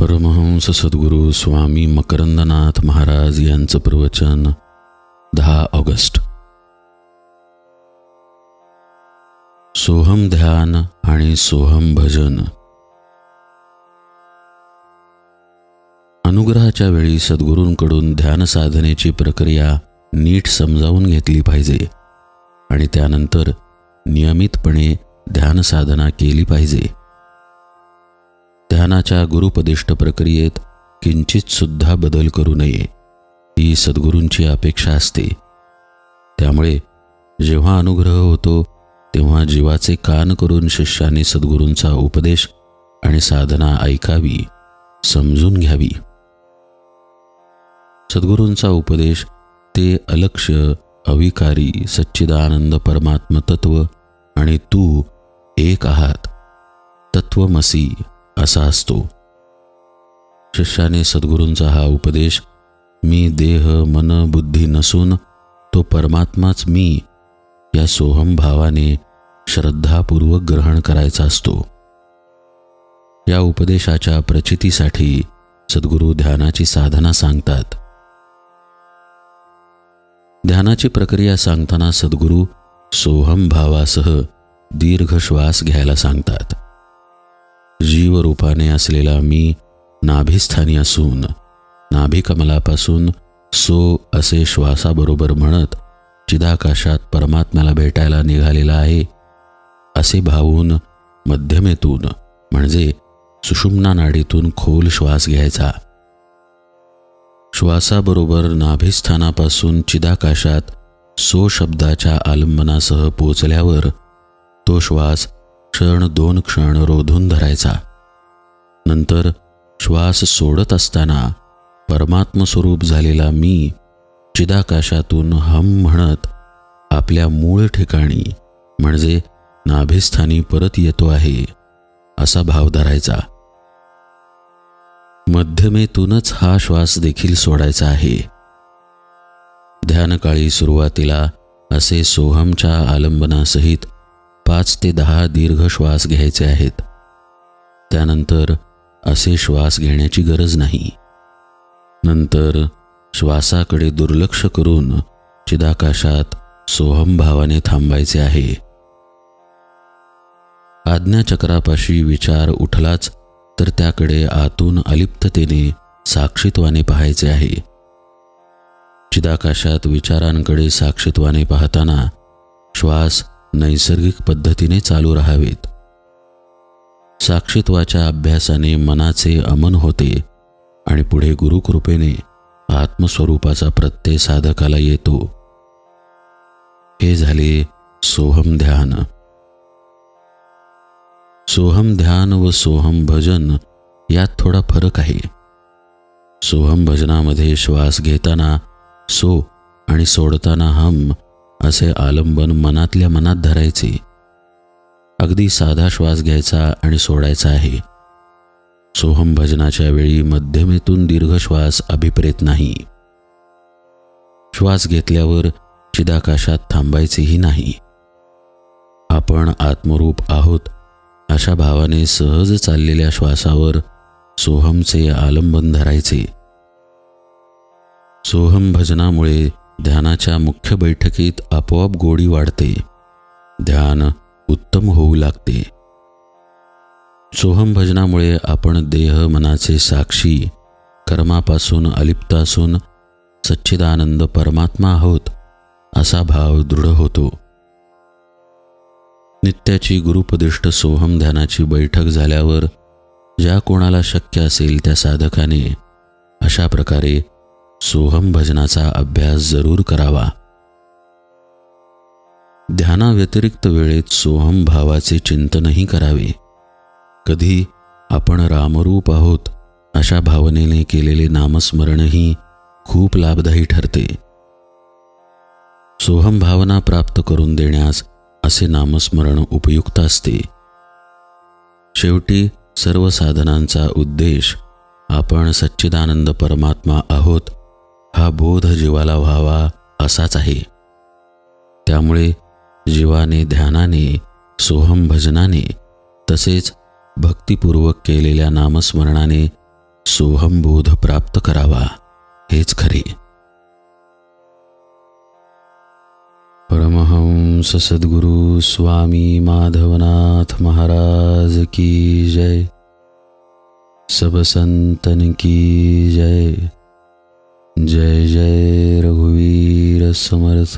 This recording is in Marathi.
परमहंस सद्गुरू स्वामी मकरंदनाथ महाराज यांचं प्रवचन दहा ऑगस्ट. सोहम ध्यान आणि सोहम भजन. अनुग्रहाच्या वेळी सद्गुरूंकडून ध्यान साधनेची प्रक्रिया नीट समजावून घेतली पाहिजे आणि त्यानंतर नियमितपणे ध्यान साधना केली पाहिजे. ध्यानाच्या गुरुपदिष्ट प्रक्रियेत किंचित सुद्धा बदल करू नये. ही सद्गुरूंची अपेक्षा असते. त्यामुळे जेव्हा अनुग्रह होतो तेव्हा जीवाचे कान करून शिष्याने सद्गुरूंचा उपदेश आणि साधना ऐकावी समजून घ्यावी. सद्गुरूंचा उपदेश ते अलक्ष अविकारी सच्चिदानंद परमात्म तत्व आणि तू एक आहात. तत्वमसी असा असतो. शिष्याने सद्गुरूंचा हा उपदेश मी देह मन बुद्धी नसून तो परमात्माच मी या सोहम भावाने श्रद्धापूर्वक ग्रहण करायचा असतो. या उपदेशाच्या प्रचितीसाठी सद्गुरू ध्यानाची साधना सांगतात. ध्यानाची प्रक्रिया सांगताना सद्गुरू सोहम भावासह दीर्घ श्वास घ्यायला सांगतात. जीवरूपाने असलेला मी नाभिस्थानी असून नाभिकमलापासून सो असे श्वासाबरोबर म्हणत चिदाकाशात परमात्म्याला भेटायला निघालेला आहे असे भावून मध्यमेतून म्हणजे सुषुम्ना नाडीतून खोल श्वास घ्यायचा. श्वासाबरोबर नाभिस्थानापासून चिदाकाशात सो शब्दाच्या आलंबनासह पोचल्यावर तो श्वास क्षण दोन क्षण रोधून धरायचा. नंतर श्वास सोडत असताना परमात्मस्वरूप झालेला मी चिदाकाशातून हम म्हणत आपल्या मूळ ठिकाणी म्हणजे नाभिस्थानी परत येतो आहे असा भाव धरायचा. मध्यमेतूनच हा श्वास देखील सोडायचा आहे. ध्यानकाळी सुरुवातीला असे सोहमच्या आलंबनासहित पाच ते दहा दीर्घ श्वास घ्यायचे आहेत. त्यानंतर असे श्वास घेण्याची गरज नाही. नंतर श्वासाकडे दुर्लक्ष करून चिदाकाशात सोहम भावाने थांबायचे आहे. आज्ञाचक्रापाशी विचार उठलाच तर त्याकडे आतून अलिप्ततेने साक्षित्वाने पाहायचे आहे. चिदाकाशात विचारांकडे साक्षित्वाने पाहताना श्वास नैसर्गिक पद्धतीने चालू राहावेत. साक्षित्वाच्या अभ्यासाने मनाचे अमन होते आणि पुढे गुरुकृपेने आत्मस्वरूपाचा प्रत्यय साधकाला येतो. हे झाले सोहम ध्यान. सोहम ध्यान व सोहम भजन यात थोडा फरक आहे. सोहम भजनामध्ये श्वास घेताना सो आणि सोडताना हम असे आलंबन मनातल्या मनात धरायचे. अगदी साधा श्वास घ्यायचा आणि सोडायचा आहे. सोहम भजनाच्या वेळी मध्यमेतून दीर्घ श्वास अभिप्रेत नाही. श्वास घेतल्यावर चिदाकाशात थांबायचेही नाही. आपण आत्मरूप आहोत अशा भावाने सहज चाललेल्या श्वासावर सोहमचे आलंबन धरायचे. सोहम भजनामुळे ध्यानाच्या मुख्य बैठकीत आपोआप गोडी वाढते. ध्यान उत्तम होऊ लागते. सोहम भजनामुळे आपण देह मनाचे साक्षी कर्मापासून अलिप्त असून सच्चिदानंद परमात्मा आहोत असा भाव दृढ होतो. नित्याची गुरुपदिष्ट सोहम ध्यानाची बैठक झाल्यावर ज्या कोणाला शक्य असेल त्या साधकाने अशा प्रकारे सोहम भजनाचा अभ्यास जरूर करावा. ध्यानाव्यतिरिक्त वेळेत सोहम भावाचे चिंतनही करावे. कधी आपण रामरूप आहोत अशा भावनेने केलेले नामस्मरणही खूप लाभदायी ठरते. सोहम भावना प्राप्त करून देण्यास असे नामस्मरण उपयुक्त असते. शेवटी सर्व साधनांचा उद्देश आपण सच्चिदानंद परमात्मा आहोत हा बोध जीवाला व्हावा असाच आहे. त्यामुळे जीवाने ध्यानाने सोहम भजनाने तसेच भक्तिपूर्वक केलेल्या नामस्मरणाने सोहम बोध प्राप्त करावा हेच खरे. परमहंस सद्गुरु स्वामी माधवनाथ महाराज की जय। सब संतन की जय। जय जय रघुवीर समर्थ।